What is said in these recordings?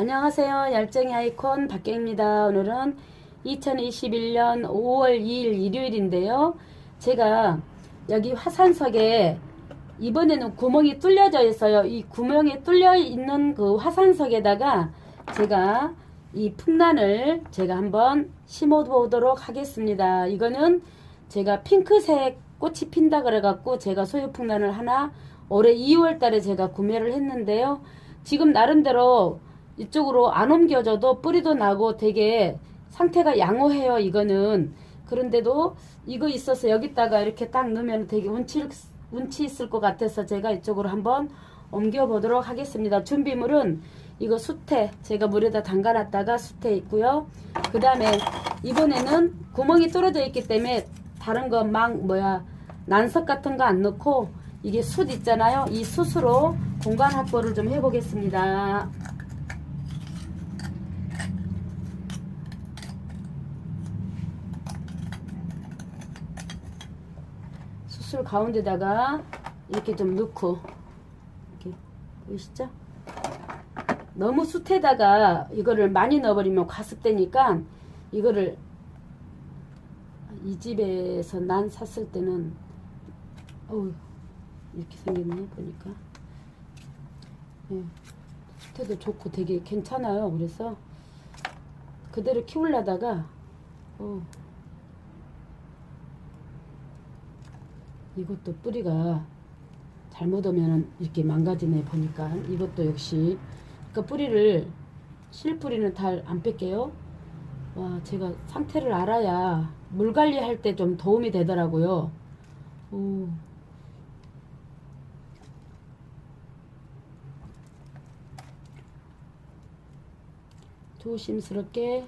안녕하세요. 열정의 아이콘 박경입니다. 오늘은 2021년 5월 2일 일요일인데요. 제가 여기 화산석에 이번에는 구멍이 뚫려져 있어요. 이 구멍이 뚫려 있는 그 화산석에다가 제가 이 풍란을 제가 한번 심어 보도록 하겠습니다. 이거는 제가 핑크색 꽃이 핀다 그래갖고 제가 소유 풍란을 하나 올해 2월 달에 제가 구매를 했는데요. 지금 나름대로 이쪽으로 안 옮겨져도 뿌리도 나고 되게 상태가 양호해요. 이거는 그런데도 이거 있어서 여기다가 이렇게 딱 넣으면 되게 운치 운치 있을 것 같아서 제가 이쪽으로 한번 옮겨 보도록 하겠습니다. 준비물은 이거 수태 제가 물에다 담가 놨다가 수태 있고요. 그 다음에 이번에는 구멍이 뚫어져 있기 때문에 다른 거 막 뭐야 난석 같은 거 안 넣고 이게 숯 있잖아요. 이 숯으로 공간 확보를 좀 해보겠습니다. 숯을 가운데다가 이렇게 좀 넣고 이렇게 보이시죠? 너무 숯에다가 이거를 많이 넣어버리면 과습되니까 이거를 이 집에서 난 샀을 때는 어우 이렇게 생겼네 보니까. 예, 숯에도 좋고 되게 괜찮아요 그래서. 그대로 키우려다가 어, 이것도 뿌리가 잘못 오면 이렇게 망가지네 보니까 이것도 역시 그러니까 뿌리를 실 뿌리는 잘 안 뺄게요. 와 제가 상태를 알아야 물 관리할 때 좀 도움이 되더라고요. 오. 조심스럽게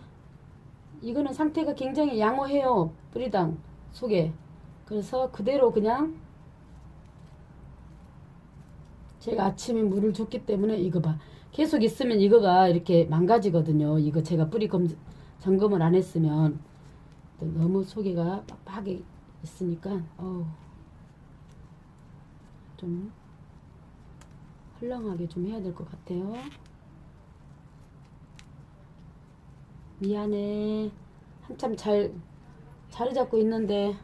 이거는 상태가 굉장히 양호해요 뿌리당 속에 그래서 그대로 그냥 제가 아침에 물을 줬기 때문에 이거 봐. 계속 있으면 이거가 이렇게 망가지거든요. 이거 제가 뿌리 검 점검을 안 했으면. 또 너무 속에가 빡빡하게 있으니까 어우. 좀 헐렁하게 좀 해야 될 것 같아요. 미안해. 한참 잘 자리 잡고 있는데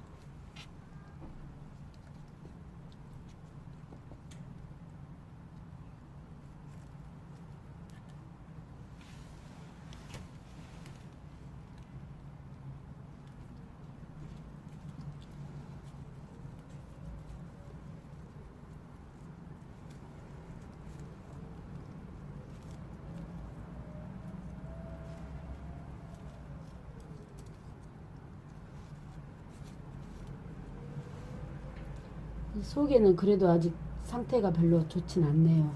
속에는 그래도 아직 상태가 별로 좋진 않네요.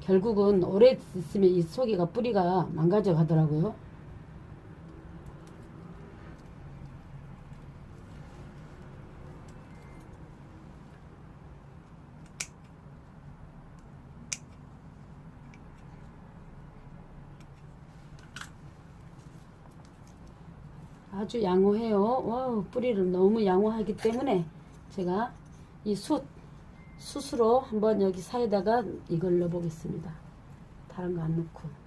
결국은 오래 있으면 이 속에가 뿌리가 망가져 가더라고요. 아주 양호해요. 와우, 뿌리를 너무 양호하기 때문에 제가 이 숯, 숯으로 한번 여기 사이에다가 이걸 넣어보겠습니다. 다른 거 안 넣고.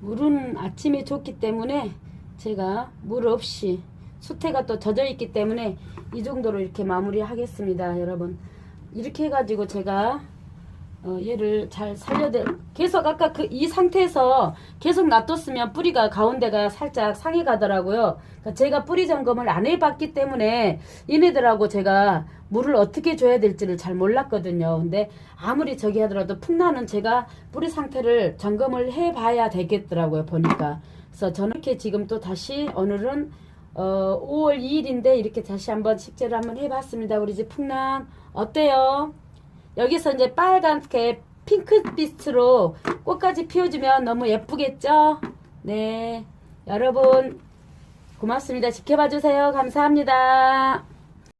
물은 아침에 줬기 때문에 제가 물 없이 수태가 또 젖어 있기 때문에 이 정도로 이렇게 마무리 하겠습니다 여러분. 이렇게 해가지고 제가 어, 얘를 잘 살려야 계속 아까 그 이 상태에서 계속 놔뒀으면 뿌리가 가운데가 살짝 상해 가더라고요. 그러니까 제가 뿌리 점검을 안 해봤기 때문에 얘네들하고 제가 물을 어떻게 줘야 될지를 잘 몰랐거든요. 근데 아무리 저기 하더라도 풍나는 제가 뿌리 상태를 점검을 해봐야 되겠더라고요. 보니까. 그래서 저는 이렇게 지금 또 다시 오늘은 어, 5월 2일인데 이렇게 다시 한번 식재를 한번 해봤습니다. 우리 집 풍랑 어때요? 여기서 이제 빨갛게 핑크빛으로 꽃까지 피워주면 너무 예쁘겠죠? 네. 여러분, 고맙습니다. 지켜봐 주세요. 감사합니다.